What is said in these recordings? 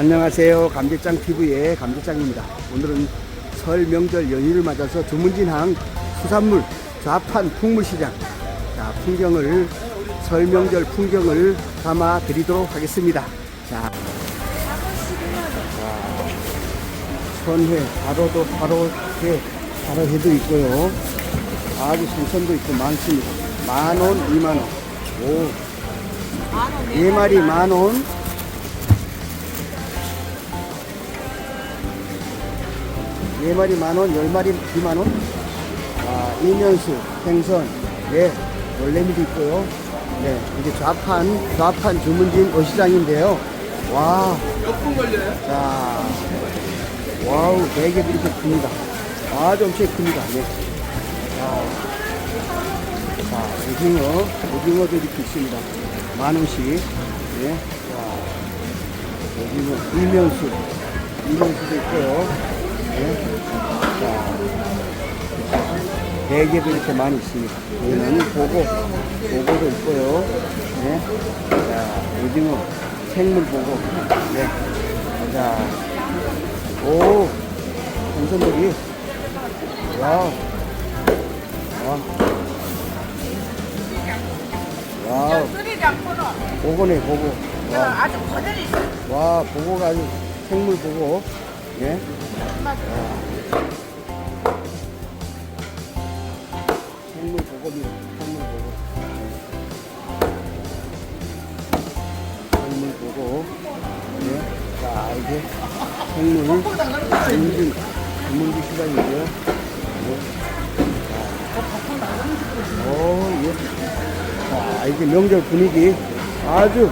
안녕하세요. 감대장 TV의 감대장입니다. 오늘은 설 명절 연휴를 맞아서 주문진항 수산물 좌판 풍물시장 자, 풍경을 설 명절 풍경을 담아 드리도록 하겠습니다. 자, 선회, 바로도 바로회, 바로회도 있고요. 아주 생선도 있고 많습니다. 만 원, 이만 원. 오, 네 마리 만 원. 네 마리 만 원, 열 마리 이만 원. 아, 이면수, 생선, 네, 놀래미도 있고요. 네, 이게 좌판, 좌판 주문진 어시장인데요. 와. 몇 분 걸려요? 자, 와우, 대게도 이렇게 큽니다. 아주 엄청 큽니다. 네. 자, 자, 오징어, 오징어도 이렇게 있습니다. 만 원씩. 네. 자, 오징어, 이면수, 이면수도 있고요. 네. 자, 대게도 이렇게 많이 있습니다. 여기는 보고, 보고도 있고요. 네. 자, 오징어, 생물 보고. 네. 자, 오, 생선들이, 와우. 와. 와우. 않고는 보고네, 보고. 와, 아주 거절이 있어. 와, 보고가 아주 생물 보고. 예. 생물 보고입니다. 생물 보고. 생물 보고. 예. 자, 이제 생물 인증 주문지 시간이고요. 예. 자. 오, 예. 자, 이제 명절 분위기 아주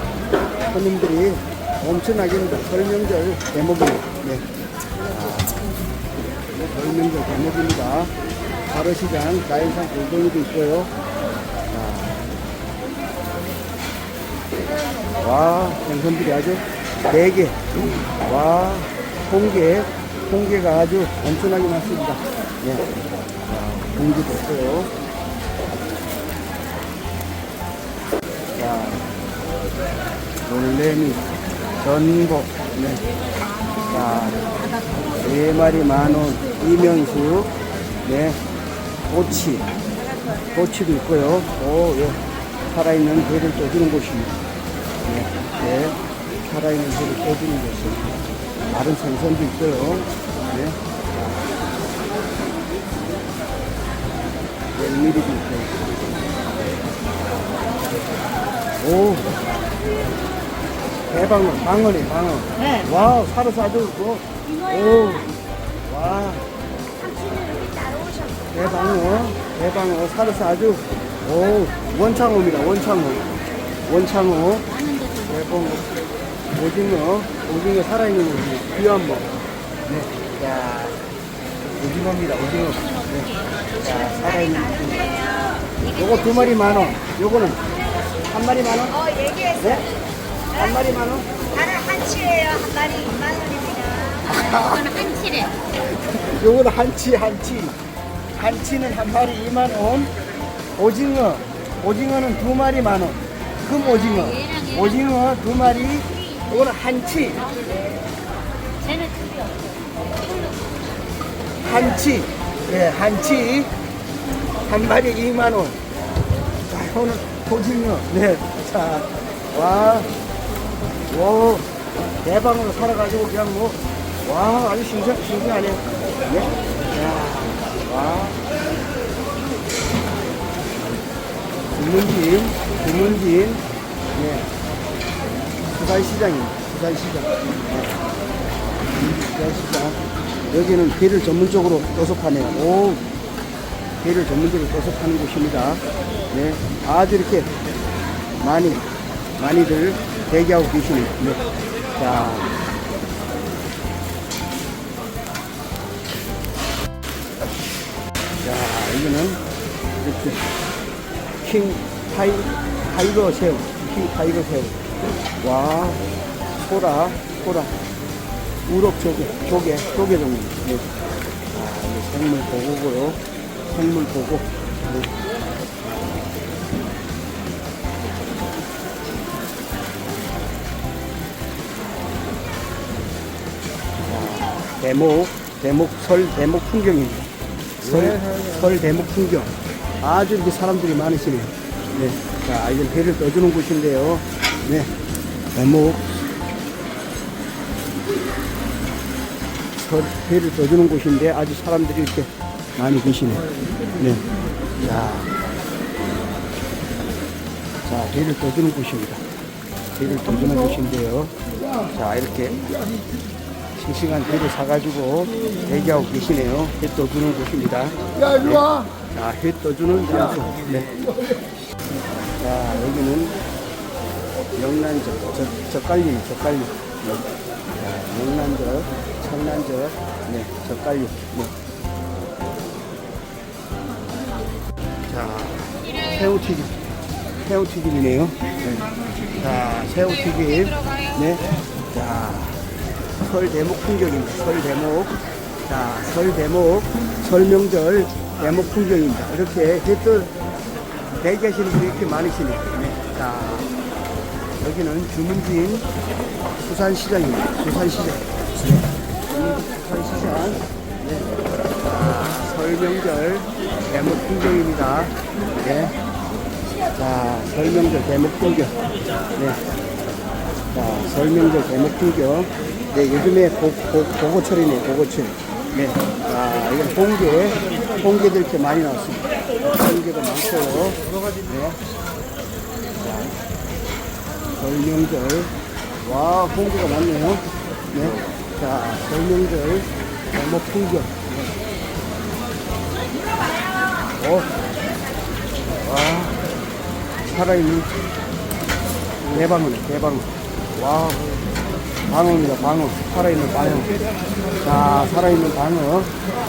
손님들이 엄청나게입니다. 설 명절 대목입니다. 네. 자, 설 명절 대목입니다. 바로시장 자연산 골동이도 있고요. 자. 와, 생선들이 아주 대게. 와, 홍게. 홍게가 아주 엄청나게 많습니다. 네. 자, 공기도 있고요. 자, 놀래미, 전복, 네. 자, 네 마리 만 원, 이면수, 네, 꼬치, 꼬치도 있고요. 오, 예. 살아있는 회를 떠주는 곳입니다. 네, 네. 살아있는 회를 떠주는 곳입니다. 다른 생선도 있고요. 네. 있고요. 오, 대방어, 방어네, 방어. 네. 와우, 사도 있고. 오, 와. 대방어, 대방어, 사로 사주. 오, 원창어입니다, 원창어. 원창어. 대방어. 오징어, 오징어 살아있는 오징어. 귀한 거. 네. 자, 오징어입니다, 오징어. 네. 자, 살아있는 오징어. 요거 두 마리 만 원. 요거는 한 마리 만 원? 어, 얘기했어. 네? 한 마리 만 원? 나는 한치예요. 한 마리 2만 원입니다. 이거는 한치래. 요거는 한치, 한치. 한치는 한 마리 2만 원. 오징어, 오징어는 두 마리 만 원. 금 오징어, 오징어 두 마리. 요거는 한치, 쟤는 한치. 예, 한치. 한 마리 2만 원. 자, 이거는 오징어. 네. 자, 와. 와. 대방으로 살아가지고 그냥 뭐, 와, 아주 신선, 신기하네. 네. 야, 와. 주문진, 주문진, 네. 수산시장입니다. 수산시장. 네. 수산시장. 여기는 게를 전문적으로 떠서 파네요. 오, 게를 전문적으로 떠서 파는 곳입니다. 네. 아주 이렇게 많이, 많이들 대기하고 계시네요. 네. 자. 자, 이거는 이렇게 킹 타이, 타이거 새우, 킹 타이거 새우. 와, 소라, 소라. 우럭 조개, 조개, 조개 종류. 네. 아, 생물 보고고요. 생물 보고. 대목, 대목, 설 대목 풍경입니다. 설, 설 대목 풍경. 아주 이렇게 사람들이 많으시네요. 네. 자, 이제 배를 떠주는 곳인데요. 네. 대목. 설, 배를 떠주는 곳인데 아주 사람들이 이렇게 많이 계시네요. 네. 자. 자, 배를 떠주는 곳입니다. 배를 떠주는 곳인데요. 자, 이렇게 싱싱한 배를 사가지고 대기하고 계시네요. 회 떠주는 곳입니다. 야, 이리 와. 자, 회 떠주는 장소. 네. 자, 여기는 명란젓, 젓, 젓갈리, 젓갈리. 네. 자, 명란젓, 청란젓, 네, 젓갈리. 네. 자, 새우튀김. 새우튀김이네요. 네. 자, 새우튀김. 네. 자, 설 대목 풍경입니다. 설 대목. 자, 설 대목, 설명절 대목 풍경입니다. 이렇게 해뜰 대기 하시는 분이 이렇게 많으시네요. 네. 자, 여기는 주문진 수산시장입니다. 수산시장. 네. 수산시장. 네. 자, 설명절 대목 풍경입니다. 네. 자, 설명절 대목 풍경. 네. 자, 설명절 대목 풍경. 네, 요즘에 고고철이네, 고고철. 네. 자, 이건 홍게. 홍게도 이렇게 많이 나왔습니다. 홍게도 많고요. 네. 자, 설명절. 와, 홍게가 많네요. 네. 자, 설명절 대목 풍경. 네. 어. 와, 살아있는 대방어네, 대방어. 와, 방어입니다, 방어. 살아있는 방어. 자, 살아있는 방어.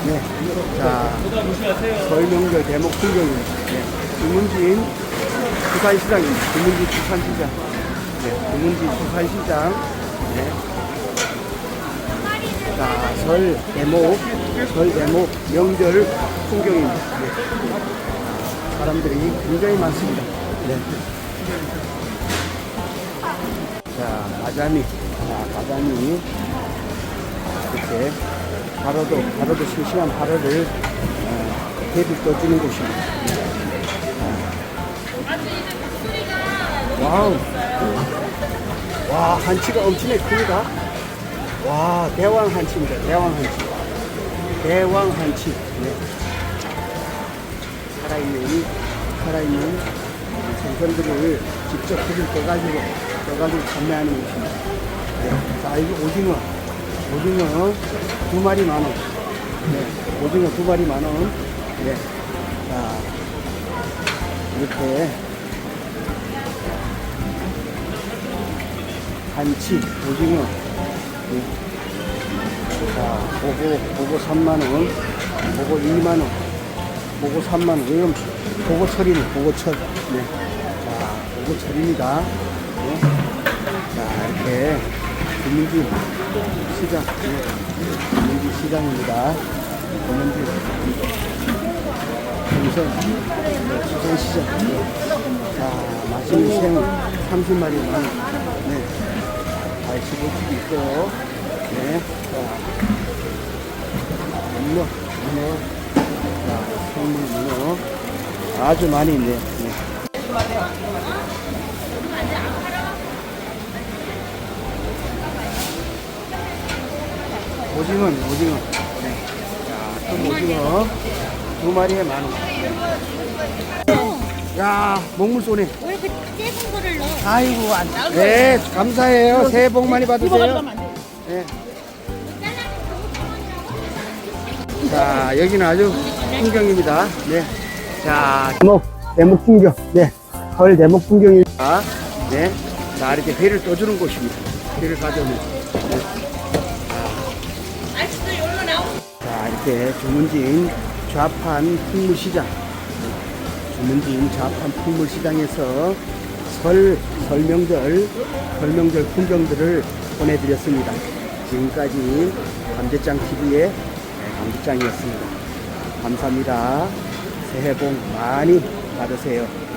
네. 자, 설명절 대목 풍경입니다. 네. 주문진 수산시장입니다. 주문진 수산시장. 네. 주문진 수산시장. 네. 자, 설 대목, 설 대목 명절 풍경입니다. 네. 사람들이 굉장히 많습니다. 네. 자, 가자미. 자, 가자미. 이렇게 바로도, 바로도 싱싱한 바로를 어, 대비 떠주는 곳입니다. 네. 와우. 와, 한치가 엄청나게 큽니다. 와, 대왕 한치입니다. 대왕 한치. 대왕 한치. 네. 살아있는, 살아있는 생선들을 직접 불을 떠가지고, 떠가지고 판매하는 곳입니다. 네. 자, 이거 오징어. 오징어 두 마리 만 원. 네. 오징어 두 마리 만 원. 네. 자, 이렇게 한치, 오징어. 네. 자, 보고, 보고 3만원, 보고 2만원, 보고 3만원. 이건 보고 철이네, 보고 철. 네. 자, 보고 철입니다. 주민지 시장, 네. 주민지 시장입니다. 생선, 네, 수산시장. 네. 자, 맛있는 생 30마리 만 원. 네. 갈치고기도 있고, 네. 자, 문어, 문어. 자, 생물 문어. 아주 많이 있네요. 네. 오징어, 오징어. 네. 자, 또 오징어. 두 마리에 만 원. 야, 먹물 쏘네. 왜 이렇게 작은 거를 넣어? 아이고, 안. 네, 감사해요. 새해 복 많이 받으세요. 네. 자, 여기는 아주 풍경입니다. 네. 자, 대목, 대목 풍경. 네. 설 대목 풍경입니다. 네. 자, 이렇게 배를 떠주는 곳입니다. 배를 가져오면. 이렇게 주문진 좌판 풍물시장. 주문진 좌판 풍물시장에서 설, 설명절, 설명절 풍경들을 보내드렸습니다. 지금까지 감재짱TV의 감재짱이었습니다. 감사합니다. 새해 복 많이 받으세요.